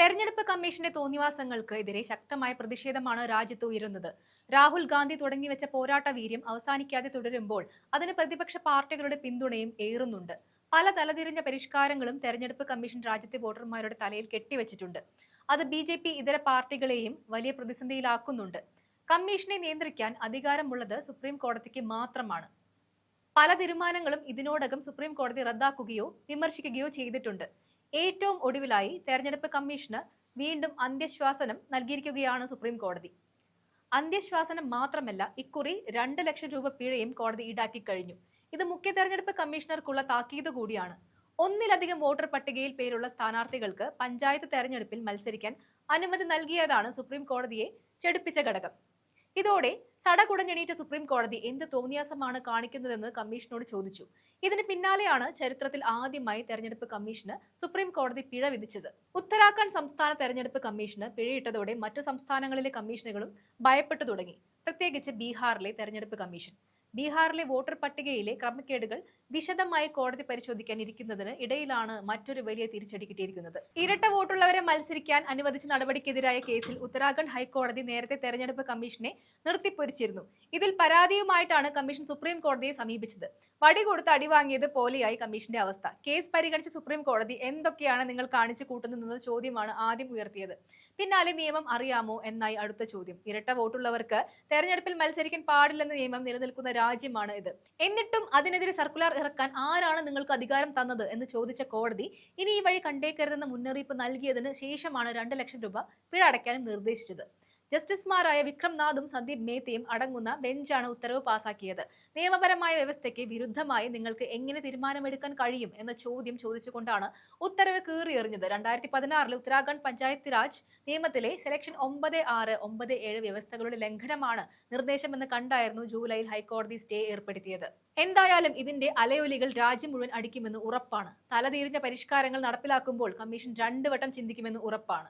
തെരഞ്ഞെടുപ്പ് കമ്മീഷന്റെ തോന്നിവാസങ്ങൾക്ക് എതിരെ ശക്തമായ പ്രതിഷേധമാണ് രാജ്യത്ത് ഉയരുന്നത്. രാഹുൽ ഗാന്ധി തുടങ്ങിവെച്ച പോരാട്ട വീര്യം അവസാനിക്കാതെ തുടരുമ്പോൾ അതിന് പ്രതിപക്ഷ പാർട്ടികളുടെ പിന്തുണയും ഏറുന്നുണ്ട്. പല തലതിരിഞ്ഞ പരിഷ്കാരങ്ങളും തെരഞ്ഞെടുപ്പ് കമ്മീഷൻ രാജ്യത്തെ വോട്ടർമാരുടെ തലയിൽ കെട്ടിവെച്ചിട്ടുണ്ട്. അത് ബി ജെ പി ഇതര പാർട്ടികളെയും വലിയ പ്രതിസന്ധിയിലാക്കുന്നുണ്ട്. കമ്മീഷനെ നിയന്ത്രിക്കാൻ അധികാരമുള്ളത് സുപ്രീം കോടതിക്ക് മാത്രമാണ്. പല തീരുമാനങ്ങളും ഇതിനോടകം സുപ്രീം കോടതി റദ്ദാക്കുകയോ വിമർശിക്കുകയോ ചെയ്തിട്ടുണ്ട്. ഏറ്റവും ഒടുവിലായി തെരഞ്ഞെടുപ്പ് കമ്മീഷന് വീണ്ടും അന്ത്യശ്വാസനം നൽകിയിരിക്കുകയാണ് സുപ്രീം കോടതി. അന്ത്യശ്വാസനം മാത്രമല്ല ഇക്കുറി രണ്ട് ലക്ഷം രൂപ പിഴയും കോടതി ഈടാക്കി കഴിഞ്ഞു. ഇത് മുഖ്യ തെരഞ്ഞെടുപ്പ് കമ്മീഷണർക്കുള്ള താക്കീത് കൂടിയാണ്. ഒന്നിലധികം വോട്ടർ പട്ടികയിൽ പേരുള്ള സ്ഥാനാർത്ഥികൾക്ക് പഞ്ചായത്ത് തെരഞ്ഞെടുപ്പിൽ മത്സരിക്കാൻ അനുമതി നൽകിയതാണ് സുപ്രീം കോടതിയെ ചെടുപ്പിച്ച ഘടകം. ഇതോടെ സടകുടഞ്ഞെണീറ്റ സുപ്രീം കോടതി എന്ത് തോന്നിയാസമാണ് കാണിക്കുന്നതെന്ന് കമ്മീഷനോട് ചോദിച്ചു. ഇതിന് പിന്നാലെയാണ് ചരിത്രത്തിൽ ആദ്യമായി തെരഞ്ഞെടുപ്പ് കമ്മീഷന് സുപ്രീം കോടതി പിഴ വിധിച്ചത്. ഉത്തരാഖണ്ഡ് സംസ്ഥാന തെരഞ്ഞെടുപ്പ് കമ്മീഷന് പിഴയിട്ടതോടെ മറ്റു സംസ്ഥാനങ്ങളിലെ കമ്മീഷനുകളും ഭയപ്പെട്ടു തുടങ്ങി. പ്രത്യേകിച്ച് ബീഹാറിലെ തെരഞ്ഞെടുപ്പ് കമ്മീഷൻ. ബീഹാറിലെ വോട്ടർ പട്ടികയിലെ ക്രമക്കേടുകൾ വിശദമായി കോടതി പരിശോധിക്കാൻ ഇരിക്കുന്നതിന് ഇടയിലാണ് മറ്റൊരു വലിയ തിരിച്ചടി കിട്ടിയിരിക്കുന്നത്. ഇരട്ട വോട്ടുള്ളവരെ മത്സരിക്കാൻ അനുവദിച്ച നടപടിക്കെതിരായ കേസിൽ ഉത്തരാഖണ്ഡ് ഹൈക്കോടതി നേരത്തെ തെരഞ്ഞെടുപ്പ് കമ്മീഷനെ നിർത്തിപ്പൊരിച്ചിരുന്നു. ഇതിൽ പരാതിയുമായിട്ടാണ് കമ്മീഷൻ സുപ്രീം കോടതിയെ സമീപിച്ചത്. വടി കൊടുത്ത് അടിവാങ്ങിയത് പോലെയായി കമ്മീഷന്റെ അവസ്ഥ. കേസ് പരിഗണിച്ച സുപ്രീം കോടതി എന്തൊക്കെയാണ് നിങ്ങൾ കാണിച്ചു കൂട്ടുന്നതെന്ന ചോദ്യമാണ് ആദ്യം ഉയർത്തിയത്. പിന്നാലെ നിയമം അറിയാമോ എന്നായി അടുത്ത ചോദ്യം. ഇരട്ട വോട്ടുള്ളവർക്ക് തെരഞ്ഞെടുപ്പിൽ മത്സരിക്കാൻ പാടില്ലെന്ന നിയമം നിലനിൽക്കുന്ന രാജ്യമാണ് ഇത്. എന്നിട്ടും അതിനെതിരെ സർക്കുലർ ഇറക്കാൻ ആരാണ് നിങ്ങൾക്ക് അധികാരം തന്നത് എന്ന് ചോദിച്ച കോടതി ഇനി ഈ വഴി കണ്ടേക്കരുതെന്ന മുന്നറിയിപ്പ് നൽകിയതിന് ശേഷമാണ് രണ്ട് ലക്ഷം രൂപ പിഴ അടയ്ക്കാനും നിർദ്ദേശിച്ചത്. ജസ്റ്റിസുമാരായ വിക്രം നാഥും സന്ദീപ് മേത്തയും അടങ്ങുന്ന ബെഞ്ചാണ് ഉത്തരവ് പാസാക്കിയത്. നിയമപരമായ വ്യവസ്ഥയ്ക്ക് വിരുദ്ധമായി നിങ്ങൾക്ക് എങ്ങനെ തീരുമാനമെടുക്കാൻ കഴിയും എന്ന ചോദ്യം ചോദിച്ചുകൊണ്ടാണ് ഉത്തരവ് കീറിയെറിഞ്ഞത്. രണ്ടായിരത്തി പതിനാറിലെ ഉത്തരാഖണ്ഡ് പഞ്ചായത്ത് രാജ് നിയമത്തിലെ സെലക്ഷൻ ഒമ്പത് ആറ് ഒമ്പത് ഏഴ് വ്യവസ്ഥകളുടെ ലംഘനമാണ് നിർദ്ദേശമെന്ന് കണ്ടായിരുന്നു ജൂലൈയിൽ ഹൈക്കോടതി സ്റ്റേ ഏർപ്പെടുത്തിയത്. എന്തായാലും ഇതിന്റെ അലയൊലികൾ രാജ്യം മുഴുവൻ അടിക്കുമെന്ന് ഉറപ്പാണ്. തലതിരിഞ്ഞ പരിഷ്കാരങ്ങൾ നടപ്പിലാക്കുമ്പോൾ കമ്മീഷൻ രണ്ടുവട്ടം ചിന്തിക്കുമെന്ന് ഉറപ്പാണ്.